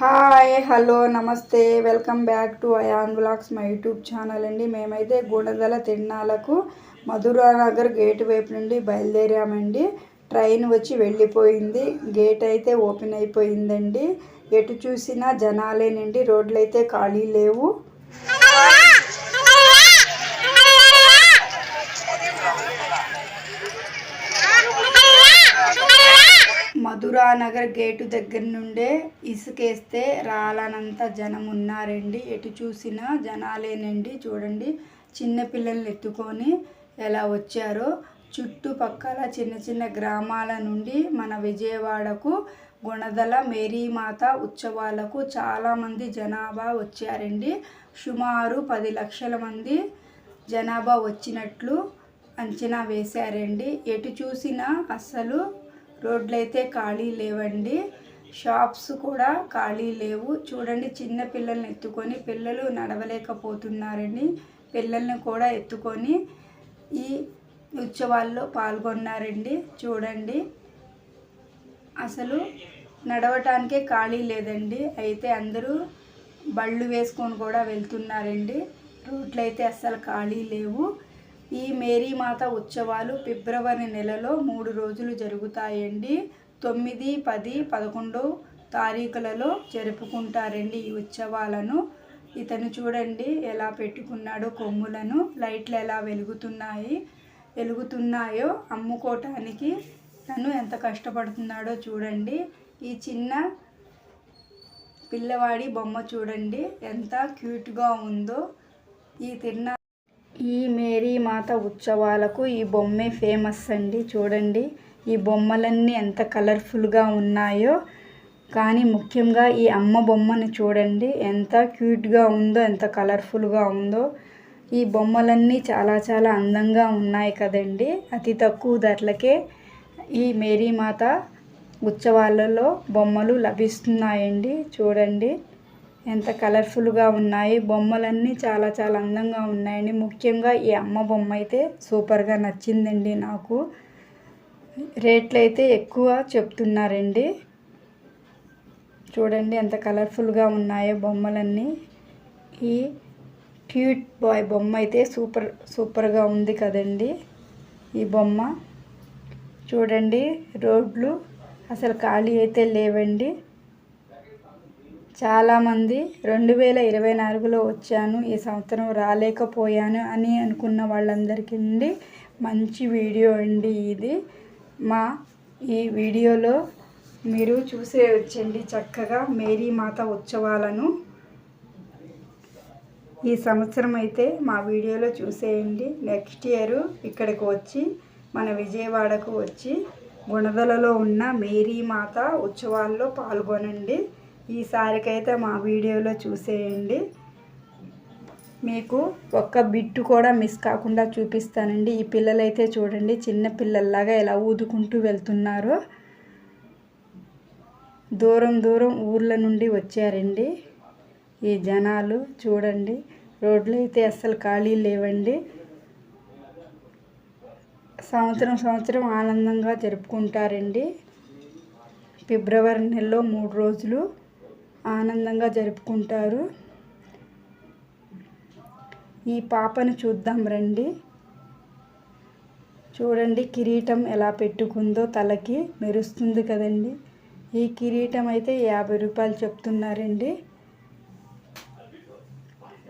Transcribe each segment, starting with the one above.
Hi hello నమస్తే. Welcome back to Ayaan blogs my YouTube channel అండి. మేమైతే గుణదల తిరణాలకు మధురా నగర్ గేట్ వైపు నుండి బయలుదేరామండి. ట్రైన్ వచ్చి వెళ్ళిపోయింది. గేట్ అయితే ఓపెన్ అయిపోయిందండి. ఎటు చూసినా జనాలేనండి. రోడ్లు అయితే ఖాళీ లేవు. నగర్ గేటు దగ్గర నుండే ఇసుకేస్తే రాలనంత జనం ఉన్నారండి. ఎటు చూసినా జనాలేనండి. చూడండి చిన్న పిల్లల్ని ఎత్తుకొని ఎలా వచ్చారో. చుట్టుపక్కల చిన్న చిన్న గ్రామాల నుండి మన విజయవాడకు గుణదల మేరీమాత ఉత్సవాలకు చాలామంది జనాభా వచ్చారండి. సుమారు పది లక్షల మంది జనాభా వచ్చినట్లు అంచనా వేశారండి. ఎటు చూసినా అస్సలు రోడ్లు అయితే ఖాళీ లేవండి. షాప్స్ కూడా ఖాళీ లేవు. చూడండి చిన్న పిల్లల్ని ఎత్తుకొని పిల్లలు నడవలేకపోతున్నారండి పిల్లల్ని కూడా ఎత్తుకొని ఈ ఉత్సవాల్లో పాల్గొన్నారండి. చూడండి అసలు నడవటానికే ఖాళీ లేదండి. అయితే అందరూ బళ్ళు వేసుకొని కూడా వెళ్తున్నారండి. రోడ్లు అయితే అస్సలు ఖాళీ లేవు. ఈ మేరీమాత ఉత్సవాలు ఫిబ్రవరి నెలలో మూడు రోజులు జరుగుతాయండి. తొమ్మిది పది పదకొండు తారీఖులలో జరుపుకుంటారండి ఈ ఉత్సవాలను. ఇతను చూడండి ఎలా పెట్టుకున్నాడో కొమ్ములను లైట్లు ఎలా వెలుగుతున్నాయి వెలుగుతున్నాయో అమ్ముకోవటానికి తను ఎంత కష్టపడుతున్నాడో చూడండి. ఈ చిన్న పిల్లవాడి బొమ్మ చూడండి ఎంత క్యూట్గా ఉందో. ఈ తిరునా ఈ మేరీ మాత ఉత్సవాలకు ఈ బొమ్మే ఫేమస్ అండి. చూడండి ఈ బొమ్మలన్నీ ఎంత కలర్ఫుల్గా ఉన్నాయో. కానీ ముఖ్యంగా ఈ అమ్మ బొమ్మను చూడండి ఎంత క్యూట్గా ఉందో ఎంత కలర్ఫుల్గా ఉందో. ఈ బొమ్మలన్నీ చాలా చాలా అందంగా ఉన్నాయి కదండి. అతి తక్కువ ధరలకే ఈ మేరీమాత ఉత్సవాలలో బొమ్మలు లభిస్తున్నాయండి. చూడండి ఎంత కలర్ఫుల్గా ఉన్నాయి బొమ్మలన్నీ చాలా చాలా అందంగా ఉన్నాయండి. ముఖ్యంగా ఈ అమ్మ బొమ్మ అయితే సూపర్గా నచ్చిందండి నాకు. రేట్లు అయితే ఎక్కువ చెప్తున్నారండి. చూడండి ఎంత కలర్ఫుల్గా ఉన్నాయో బొమ్మలన్నీ. ఈ క్యూట్ బాయ్ బొమ్మ అయితే సూపర్ సూపర్గా ఉంది కదండి ఈ బొమ్మ. చూడండి రోడ్లు అసలు ఖాళీ అయితే లేవండి. చాలామంది రెండు వేల ఇరవై నాలుగులో వచ్చాను ఈ సంవత్సరం రాలేకపోయాను అని అనుకున్న వాళ్ళందరికీ నుండి మంచి వీడియో అండి ఇది. మా ఈ వీడియోలో మీరు చూసే వచ్చండి చక్కగా మేరీ మాత ఉత్సవాలను. ఈ సంవత్సరం అయితే మా వీడియోలో చూసేయండి. నెక్స్ట్ ఇయర్ ఇక్కడికి వచ్చి మన విజయవాడకు వచ్చి గుణదలలో ఉన్న మేరీ మాత ఉత్సవాల్లో పాల్గొనండి. ఈసారికైతే మా వీడియోలో చూసేయండి. మీకు ఒక్క బిట్టు కూడా మిస్ కాకుండా చూపిస్తానండి. ఈ పిల్లలైతే చూడండి చిన్న పిల్లల్లాగా ఎలా ఊదుకుంటూ వెళ్తున్నారో. దూరం దూరం ఊర్ల నుండి వచ్చారండి ఈ జనాలు చూడండి. రోడ్లు అయితే అస్సలు ఖాళీ లేవండి. సంవత్సరం సంవత్సరం ఆనందంగా జరుపుకుంటారండి. ఫిబ్రవరి నెలలో మూడు రోజులు ఆనందంగా జరుపుకుంటారు. ఈ పాపను చూద్దాం రండి. చూడండి కిరీటం ఎలా పెట్టుకుందో తలకి మెరుస్తుంది కదండి. ఈ కిరీటం అయితే యాభై రూపాయలు చెప్తున్నారండి.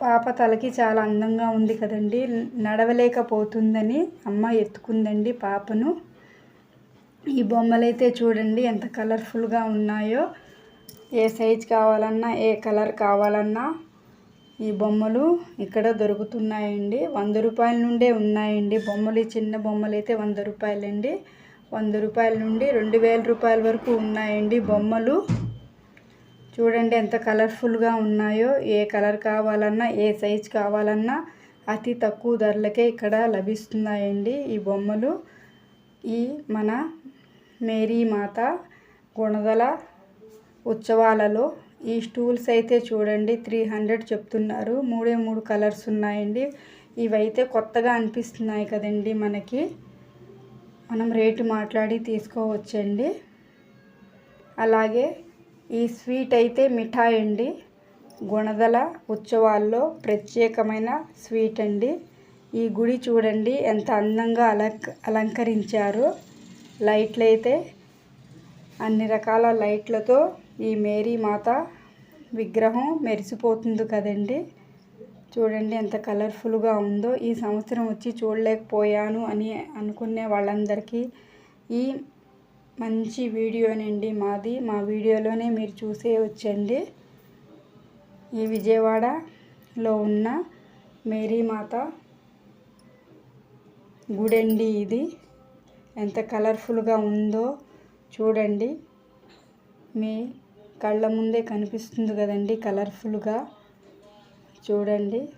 పాప తలకి చాలా అందంగా ఉంది కదండి. నడవలేకపోతుందని అమ్మ ఎత్తుకుందండి పాపను. ఈ బొమ్మలైతే చూడండి ఎంత కలర్ఫుల్గా ఉన్నాయో. ఏ సైజ్ కావాలన్నా ఏ కలర్ కావాలన్నా ఈ బొమ్మలు ఇక్కడ దొరుకుతున్నాయండి. వంద రూపాయల నుండే ఉన్నాయండి. బొమ్మలు చిన్న బొమ్మలు అయితే వంద రూపాయలండి. వంద రూపాయల నుండి రెండు వేల రూపాయల వరకు ఉన్నాయండి బొమ్మలు. చూడండి ఎంత కలర్ఫుల్గా ఉన్నాయో. ఏ కలర్ కావాలన్నా ఏ సైజ్ కావాలన్నా అతి తక్కువ ధరలకే ఇక్కడ లభిస్తున్నాయండి ఈ బొమ్మలు. ఈ మన మేరీ మాత గుణదల ఉత్సవాలలో ఈ స్టూల్స్ అయితే చూడండి త్రీ హండ్రెడ్ చెప్తున్నారు. మూడే మూడు కలర్స్ ఉన్నాయండి. ఇవైతే కొత్తగా అనిపిస్తున్నాయి కదండి మనకి. మనం రేటు మాట్లాడి తీసుకోవచ్చండి. అలాగే ఈ స్వీట్ అయితే మిఠాయి అండి. గుణదల ఉత్సవాల్లో ప్రత్యేకమైన స్వీట్ అండి. ఈ గుడి చూడండి ఎంత అందంగా అలంక అలంకరించారు. లైట్లు అయితే అన్ని రకాల లైట్లతో ఈ మేరీ మాత విగ్రహం మెరిసిపోతుంది కదండి. చూడండి ఎంత కలర్ఫుల్గా ఉందో. ఈ సంవత్సరం వచ్చి చూడలేకపోయాను అని అనుకునే వాళ్ళందరికీ ఈ మంచి వీడియోనండి మాది. మా వీడియోలోనే మీరు చూసే వచ్చండి. ఈ విజయవాడలో ఉన్న మేరీమాత గుడండి ఇది. ఎంత కలర్ఫుల్గా ఉందో చూడండి. మీ కళ్ళ ముందే కనిపిస్తుంది కదండి కలర్ఫుల్గా. చూడండి.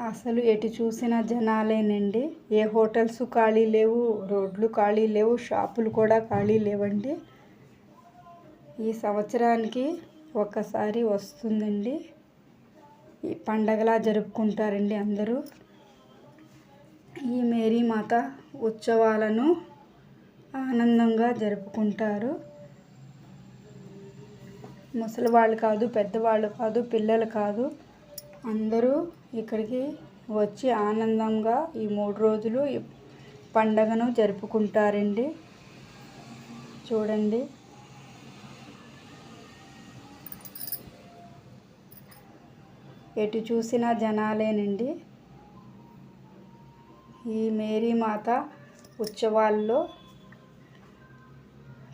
అసలు ఎటు చూసిన జనాలేనండి. ఏ హోటల్స్ ఖాళీ లేవు రోడ్లు ఖాళీ లేవు షాపులు కూడా ఖాళీ లేవండి. ఈ సంవత్సరానికి ఒక్కసారి వస్తుందండి. ఈ పండగలా జరుపుకుంటారండి అందరూ. ఈ మేరీ మాత ఉత్సవాలను ఆనందంగా జరుపుకుంటారు. ముసలి వాళ్ళు కాదు పెద్దవాళ్ళు కాదు పిల్లలు కాదు. అందరూ ఇక్కడికి వచ్చి ఆనందంగా ఈ మూడు రోజులు ఈ పండగను జరుపుకుంటారండి. చూడండి. ఎటు చూసినా జనాలేనండి. ఈ మేరీమాత ఉత్సవాల్లో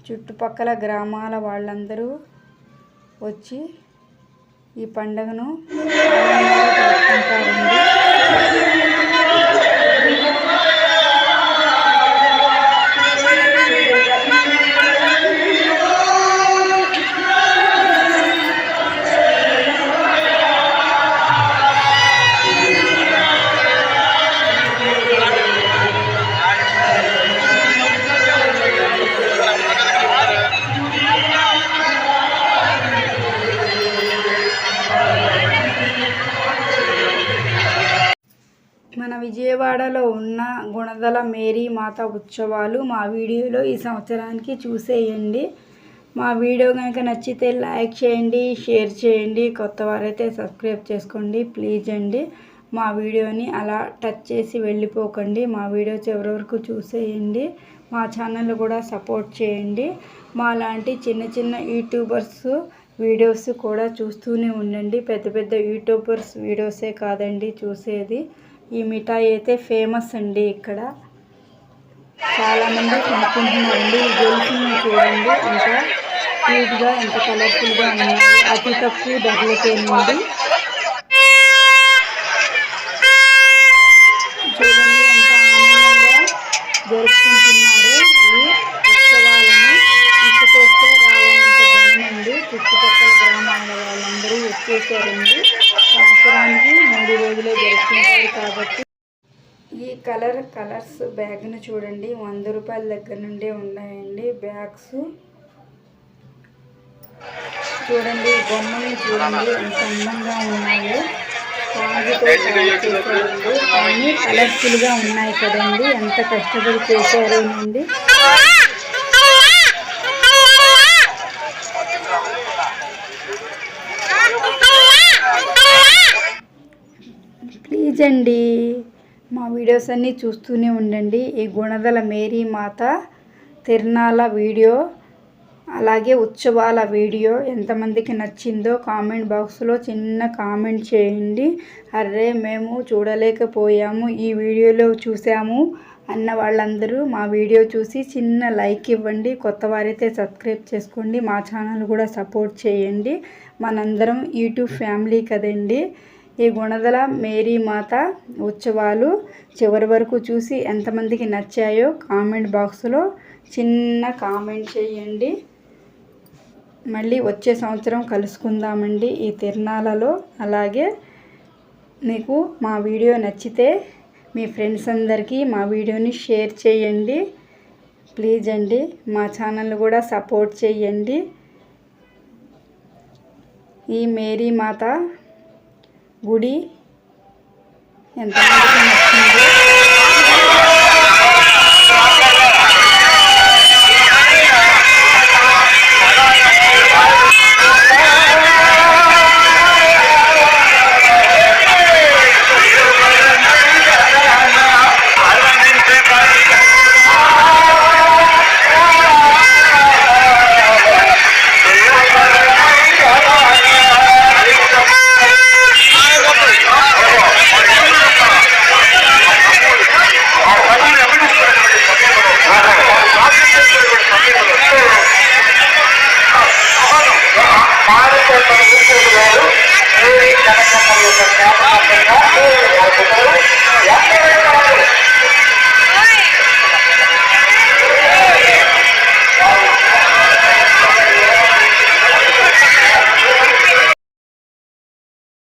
చుట్టుపక్కల గ్రామాల వాళ్ళందరూ వచ్చి ఈ పండుగను ఆనందంగా జరుపుకుంటారండి. మాత ఉత్సవాలు మా వీడియోలో ఈ సంవత్సరానికి చూసేయండి. మా వీడియో కనుక నచ్చితే లైక్ చేయండి షేర్ చేయండి. కొత్త వారైతే సబ్స్క్రైబ్ చేసుకోండి ప్లీజ్ అండి. మా వీడియోని అలా టచ్ చేసి వెళ్ళిపోకండి. మా వీడియో చివరి వరకు చూసేయండి మా ఛానల్ కూడా సపోర్ట్ చేయండి. మా లాంటి చిన్న చిన్న యూట్యూబర్స్ వీడియోస్ కూడా చూస్తూనే ఉండండి. పెద్ద పెద్ద యూట్యూబర్స్ వీడియోసే కాదండి చూసేది. ఈ మిఠాయి అయితే ఫేమస్ అండి ఇక్కడ. చాలామంది కొనుక్కుంటున్నారండి ఈ గొలుసుని చూడండి. ఎంత క్యూట్గా ఎంత కలర్ఫుల్గా ఉన్నాయి అతి తక్కువ ధరలకేనండి కలర్ కలర్స్ బ్యాగ్ను చూడండి. వంద రూపాయల దగ్గర నుండే ఉన్నాయండి బ్యాగ్స్. చూడండి బొమ్మల్ని చూడండి. ఎంత అందంగా ఉన్నాయో. స్పాంజ్తో చేశారండి కానీ కలర్ఫుల్గా ఉన్నాయి కదండి. ఎంత కష్టపడి చేశారోనండి ప్లీజ్ అండి. మా వీడియోస్ అన్నీ చూస్తూనే ఉండండి. ఈ గుణదల మేరీ మాత తిరునాళ్ళ వీడియో అలాగే ఉత్సవాల వీడియో ఎంతమందికి నచ్చిందో కామెంట్ బాక్స్లో చిన్న కామెంట్ చేయండి. అర్రే మేము చూడలేకపోయాము ఈ వీడియోలో చూసాము అన్న వాళ్ళందరూ మా వీడియో చూసి చిన్న లైక్ ఇవ్వండి. కొత్త వారైతే సబ్స్క్రైబ్ చేసుకోండి. మా ఛానల్ కూడా సపోర్ట్ చేయండి. మనందరం యూట్యూబ్ ఫ్యామిలీ కదండి. ఈ గుణదల మేరీ మాత ఉత్సవాలు చివరి వరకు చూసి ఎంతమందికి నచ్చాయో కామెంట్ బాక్స్లో చిన్న కామెంట్ చేయండి. మళ్ళీ వచ్చే సంవత్సరం కలుసుకుందామండి ఈ తిరణాలలో అలాగే మీకు మా వీడియో నచ్చితే మీ ఫ్రెండ్స్ అందరికీ మా వీడియోని షేర్ చేయండి. ప్లీజ్ అండి మా ఛానల్ కూడా సపోర్ట్ చేయండి. ఈ మేరీ మాత గుడి. ఎంతమందికి నచ్చిందో? భారత ప్రభుత్వం గారు మూడీ కార్యక్రమం యొక్క జ్ఞాపకంగా